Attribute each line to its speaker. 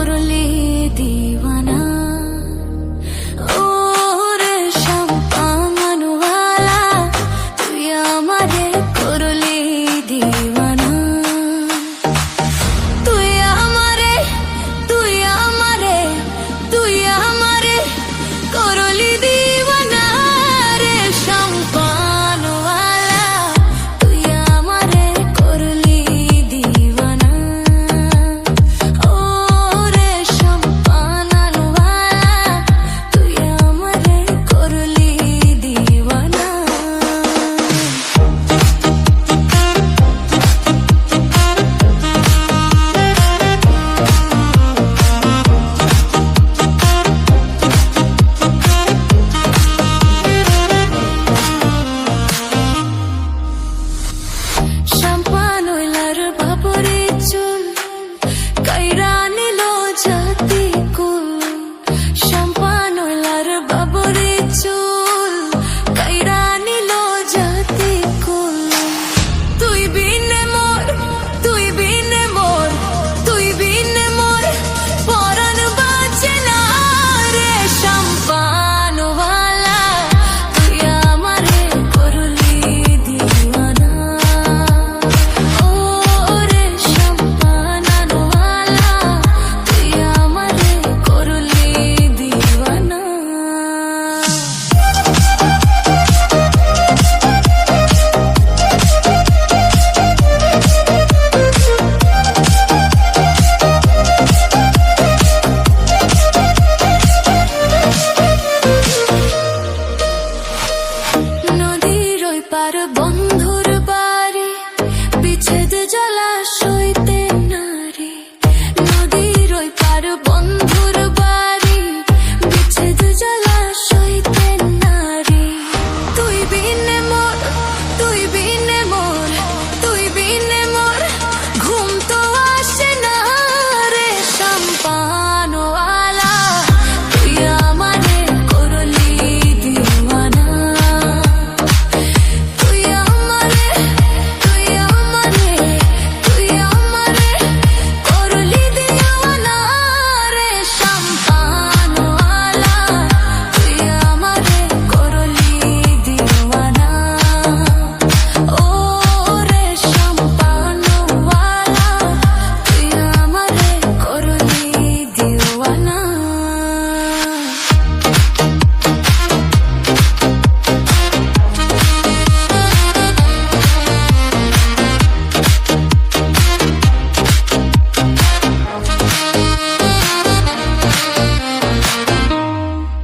Speaker 1: মুরলি দিব Para bom